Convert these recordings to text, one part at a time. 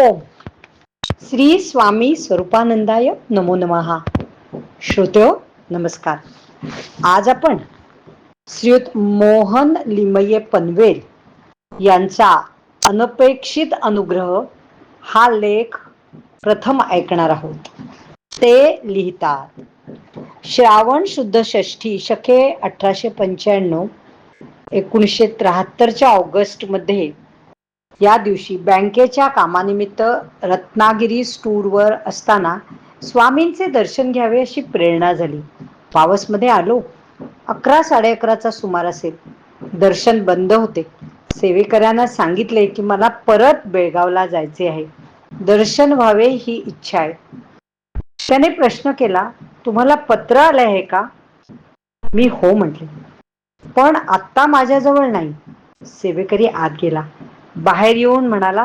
ओम. श्री स्वामी स्वरूपानंदाय नमो नमहा श्रोतो नमस्कार. आज आपण श्रीयुत मोहन लिमये पनवेल यांचा अनपेक्षित अनुग्रह हा लेख प्रथम ऐकणार आहोत. ते लिहितात. श्रावण शुद्ध षष्ठी शके अठराशे पंच्याण्णव एकोणीसशे त्र्याहत्तरच्या ऑगस्टमध्ये या दिवशी बँकेच्या कामानिमित्त रत्नागिरी स्टूरवर असताना स्वामींचे दर्शन घ्यावे अशी प्रेरणा झाली. पावसमध्ये आलो. अकरा साडे अकराचा सुमार असेल. दर्शन बंद होते. सेवेकऱ्यांना सांगितले की मला परत बेळगावला जायचे आहे. दर्शन व्हावे ही इच्छा आहे. त्याने प्रश्न केला तुम्हाला पत्र आले आहे का? मी हो म्हटले. पण आत्ता माझ्याजवळ नाही. सेवेकरी आत गेला. बाहेर येऊन म्हणाला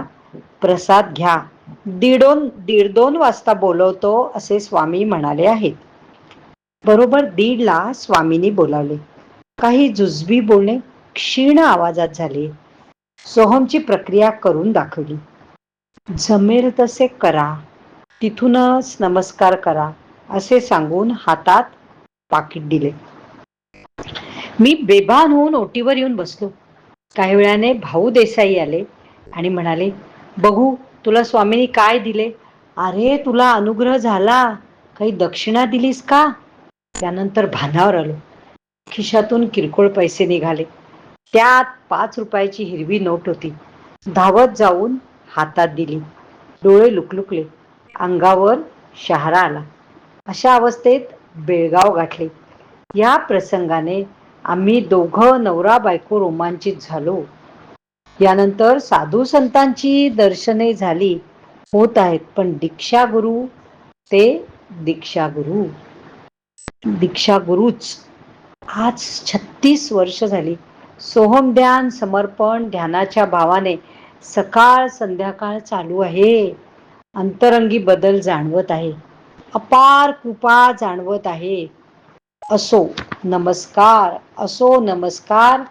प्रसाद घ्या. दीडोन दीड दोन वाजता बोलवतो असे स्वामी म्हणाले आहेत. बरोबर दीडला स्वामींनी बोलावले. काही जुजबी बोलणे क्षीण आवाजात झाले. सोहमची प्रक्रिया करून दाखवली. जमेल तसे करा. तिथूनच नमस्कार करा असे सांगून हातात पाकिट दिले. मी बेभान होऊन ओटीवर येऊन बसलो. काही वेळाने भाऊ देसाई आले आणि म्हणाले बघू तुला स्वामींनी काय दिले? अरे तुला अनुग्रह झाला. काही दक्षिणा दिलीस का? त्यानंतर भानावर आलो. खिशातून किरकोळ पैसे निघाले. त्यात पाच रुपयाची हिरवी नोट होती. धावत जाऊन हातात दिली. डोळे लुकलुकले. अंगावर शहारा आला. अशा अवस्थेत बेळगाव गाठले. या प्रसंगाने आम्ही दोघं नवरा बायको रोमांचित झालो. यानंतर साधू संतांची दर्शने झाली. होत आहेत पण दीक्षा गुरु ते दीक्षा गुरु. दीक्षा गुरुच. आज छत्तीस वर्ष झाली. सोहम ध्यान समर्पण ध्यानाच्या भावाने सकाळ संध्याकाळ चालू आहे. अंतरंगी बदल जाणवत आहे. अपार कृपा जाणवत आहे. असो नमस्कार असो नमस्कार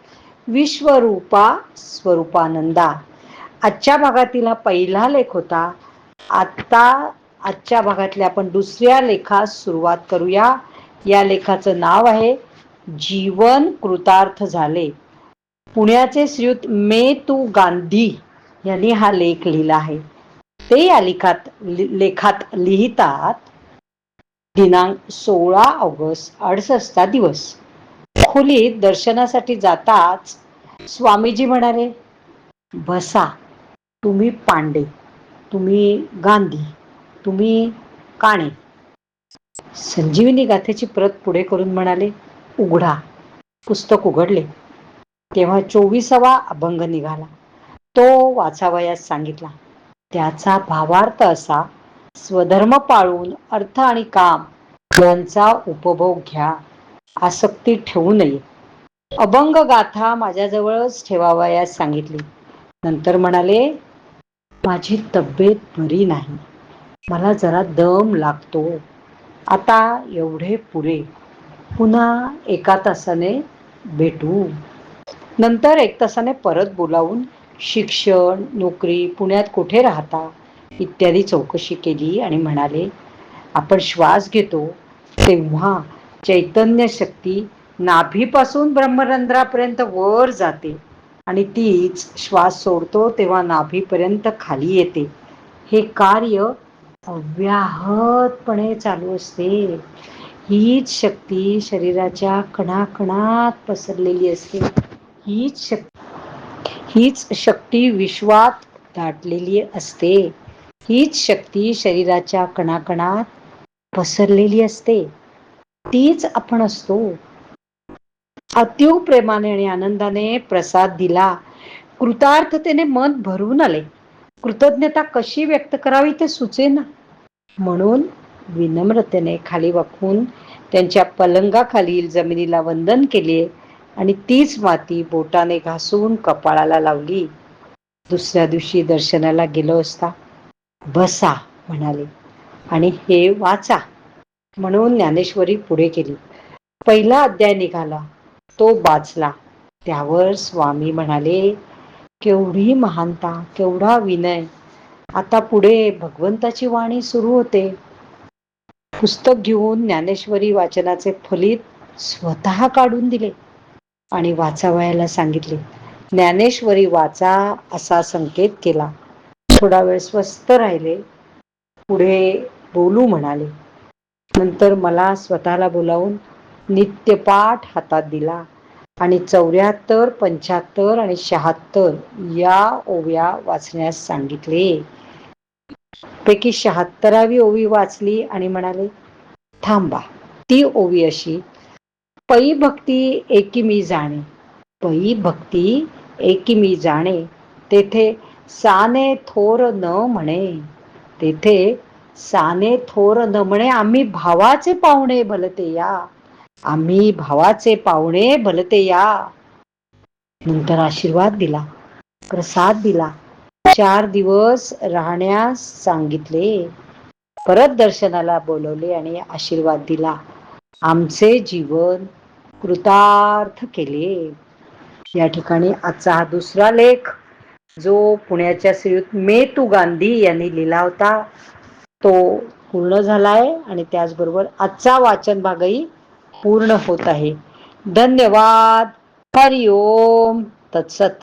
विश्वरूपा स्वरूपानंदा. आजच्या भागातील हा पहिला लेख होता. आत्ता आजच्या भागातल्या आपण दुसऱ्या लेखास सुरुवात करूया. या लेखाचं नाव आहे जीवन कृतार्थ झाले. पुण्याचे श्रीयुत मे तू गांधी यांनी हा लेख लिहिला आहे. ते या लेखात लेखात लिहितात दिनांक सोळा ऑगस्ट अडसष्टचा दिवस. खोलीत दर्शनासाठी जाताच स्वामीजी म्हणाले बसा तुम्ही पांडे तुम्ही गांधी तुम्ही काणे. संजीवनी गाथेची प्रत पुढे करून म्हणाले उघडा. पुस्तक उघडले. तेव्हा चोवीसावा अभंग निघाला. तो वाचावयास सांगितला त्याचा भावार्थ असा स्वधर्म पाळून अर्थ आणि काम यांचा उपभोग घ्या. आसक्ती ठेवू नये. अभंग गाथा माझ्याजवळच ठेवावयास सांगितली. नंतर म्हणाले माझी तब्येत बरी नाही. मला जरा दम लागतो. आता एवढे पुरे. पुन्हा एका तासाने भेटू. नंतर एक तासाने परत बोलावून शिक्षण नोकरी पुण्यात कुठे राहता? इत्यादी चौकशी केली आणि म्हणाले आपण श्वास घेतो तेव्हा चैतन्य शक्ती नाभीपासून ब्रह्मरंध्रापर्यंत वर जाते आणि तीच श्वास सोडतो तेव्हा नाभीपर्यंत खाली येते. हे कार्य अव्याहतपणे चालू असते. हीच शक्ती शरीराच्या कणाकणात पसरलेली असते. हीच शक्ती हीच शक्ती विश्वात दाटलेली असते. हीच शक्ती शरीराच्या कणाकणात पसरलेली असते. तीच आपण असतो. अतिव प्रेमाने आणि आनंदाने प्रसाद दिला. कृतार्थतेने मन भरून आले. कृतज्ञता कशी व्यक्त करावी ते सुचेना. म्हणून विनम्रतेने खाली वाकून त्यांच्या पलंगाखालील जमिनीला वंदन केले आणि तीच माती बोटाने घासून कपाळाला लावली. दुसऱ्या दिवशी दर्शनाला गेलो असता बसा म्हणाले. आणि हे वाचा म्हणून ज्ञानेश्वरी पुढे केली पहिला अध्याय निघाला. तो वाचला. त्यावर स्वामी म्हणाले केवढी महानता केवढा विनय. आता पुढे भगवंताची वाणी सुरू होते. पुस्तक घेऊन ज्ञानेश्वरी वाचनाचे फलित स्वतः काढून दिले आणि वाचावयाला सांगितले ज्ञानेश्वरी वाचा असा संकेत केला. थोडा वेळ स्वस्त राहिले. पुढे बोलू म्हणाले. नंतर मला स्वतःला बोलावून नित्यपाठ हातात दिला आणि चौऱ्याहत्तर पंच्याहत्तर आणि शहात्तर या ओव्या वाचण्यास सांगितले. पैकी शहात्तरावी ओवी वाचली आणि म्हणाले थांबा ती ओवी अशी पै भक्ती एकी मी जाणे पै भक्ती एकी मी जाणे तेथे साने थोर न म्हणे. तेथे साने थोर न म्हणे आम्ही भावाचे पाहुणे भलते या. आम्ही भावाचे पाहुणे भलते या. नंतर आशीर्वाद दिला प्रसाद दिला. चार दिवस राहण्यास सांगितले. परत दर्शनाला बोलवले आणि आशीर्वाद दिला. आमचे जीवन कृतार्थ केले. या ठिकाणी आजचा हा दुसरा लेख जो पुण्याच्या श्रीयुत मेतू गांधी यांनी लिहिला होता तो पूर्ण झालाय आणि त्याचबरोबर आजचा वाचन भागही पूर्ण होत आहे. धन्यवाद. हरिओम. तत्सत.